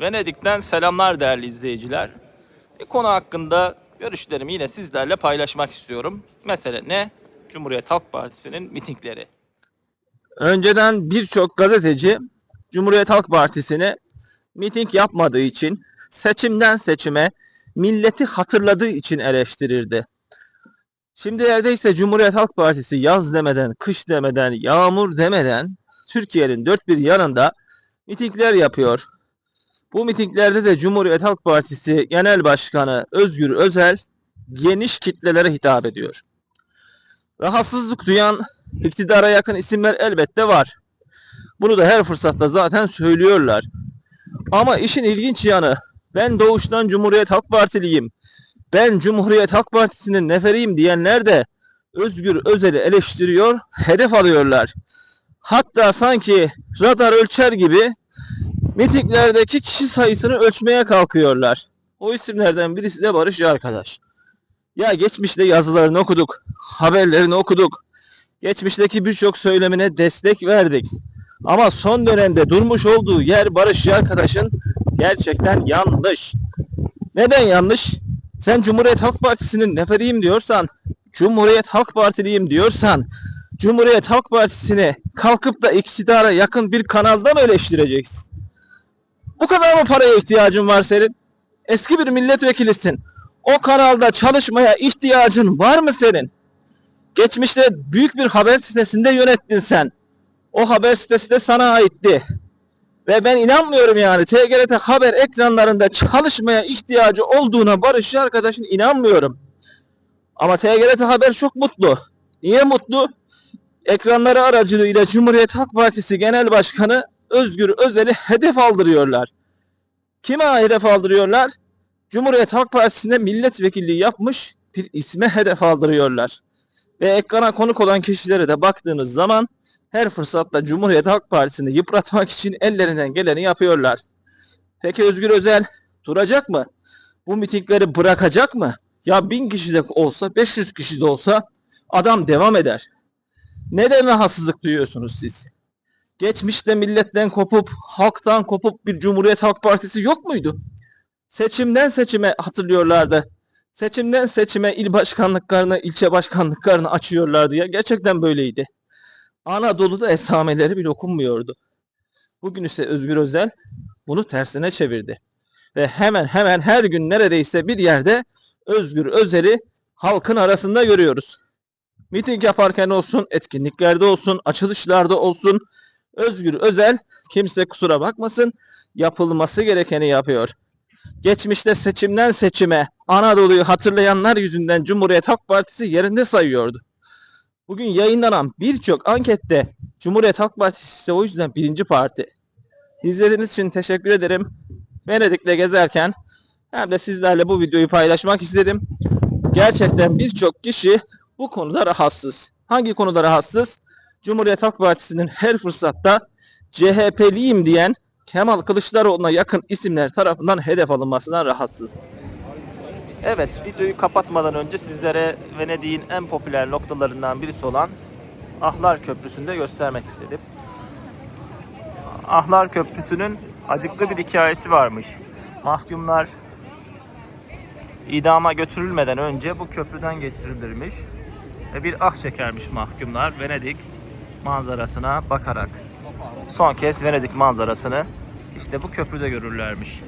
Venedik'ten selamlar değerli izleyiciler. Bir konu hakkında görüşlerimi yine sizlerle paylaşmak istiyorum. Mesele ne? Cumhuriyet Halk Partisi'nin mitingleri. Önceden birçok gazeteci Cumhuriyet Halk Partisi'ni miting yapmadığı için, seçimden seçime milleti hatırladığı için eleştirirdi. Şimdi neredeyse Cumhuriyet Halk Partisi yaz demeden, kış demeden, yağmur demeden Türkiye'nin dört bir yanında mitingler yapıyor. Bu mitinglerde de Cumhuriyet Halk Partisi Genel Başkanı Özgür Özel geniş kitlelere hitap ediyor. Rahatsızlık duyan iktidara yakın isimler elbette var. Bunu da her fırsatta zaten söylüyorlar. Ama işin ilginç yanı ben doğuştan Cumhuriyet Halk Partiliyim. Ben Cumhuriyet Halk Partisi'nin neferiyim diyenler de Özgür Özel'i eleştiriyor, hedef alıyorlar. Hatta sanki radar ölçer gibi mitinglerdeki kişi sayısını ölçmeye kalkıyorlar. O isimlerden birisi de Barış Arkadaş. Ya geçmişte yazılarını okuduk, haberlerini okuduk. Geçmişteki birçok söylemine destek verdik. Ama son dönemde durmuş olduğu yer Barış Arkadaş'ın gerçekten yanlış. Neden yanlış? Sen Cumhuriyet Halk Partisi'nin neferiyim diyorsan, Cumhuriyet Halk Partiliyim diyorsan, Cumhuriyet Halk Partisi'ni kalkıp da iktidara yakın bir kanalda mı eleştireceksin? Bu kadar mı paraya ihtiyacın var senin? Eski bir milletvekilisin. O kanalda çalışmaya ihtiyacın var mı senin? Geçmişte büyük bir haber sitesinde yönettin sen. O haber sitesi de sana aitti. Ve ben inanmıyorum yani TGRT haber ekranlarında çalışmaya ihtiyacı olduğuna Barış arkadaşın inanmıyorum. Ama TGRT haber çok mutlu. Niye mutlu? Ekranları aracılığıyla Cumhuriyet Halk Partisi Genel Başkanı Özgür Özel'i hedef aldırıyorlar. Kime hedef aldırıyorlar? Cumhuriyet Halk Partisi'nde milletvekilliği yapmış bir isme hedef aldırıyorlar. Ve ekrana konuk olan kişilere de baktığınız zaman her fırsatta Cumhuriyet Halk Partisi'ni yıpratmak için ellerinden geleni yapıyorlar. Peki Özgür Özel duracak mı? Bu mitingleri bırakacak mı? Ya bin kişi de olsa, 500 kişi de olsa adam devam eder. Neden rahatsızlık duyuyorsunuz siz? Geçmişte milletten kopup, halktan kopup bir Cumhuriyet Halk Partisi yok muydu? Seçimden seçime hatırlıyorlardı. Seçimden seçime il başkanlıklarını, ilçe başkanlıklarını açıyorlardı ya. Gerçekten böyleydi. Anadolu'da esameleri bile okunmuyordu. Bugün ise Özgür Özel bunu tersine çevirdi. Ve hemen hemen her gün neredeyse bir yerde Özgür Özel'i halkın arasında görüyoruz. Miting yaparken olsun, etkinliklerde olsun, açılışlarda olsun Özgür Özel kimse kusura bakmasın yapılması gerekeni yapıyor. Geçmişte seçimden seçime Anadolu'yu hatırlayanlar yüzünden Cumhuriyet Halk Partisi yerinde sayıyordu. Bugün yayınlanan birçok ankette Cumhuriyet Halk Partisi ise o yüzden birinci parti. İzlediğiniz için teşekkür ederim. Venedik'te gezerken hem de sizlerle bu videoyu paylaşmak istedim. Gerçekten birçok kişi bu konuda rahatsız. Hangi konuda rahatsız? Cumhuriyet Halk Partisi'nin her fırsatta CHP'liyim diyen Kemal Kılıçdaroğlu'na yakın isimler tarafından hedef alınmasından rahatsız. Evet, videoyu kapatmadan önce sizlere Venedik'in en popüler noktalarından birisi olan Ahlar Köprüsü'nü göstermek istedim. Ahlar Köprüsü'nün acıklı bir hikayesi varmış. Mahkumlar idama götürülmeden önce bu köprüden geçirilirmiş ve bir ah çekermiş mahkumlar Venedik manzarasına bakarak. Son kez Venedik manzarasını işte bu köprüde görürlermiş.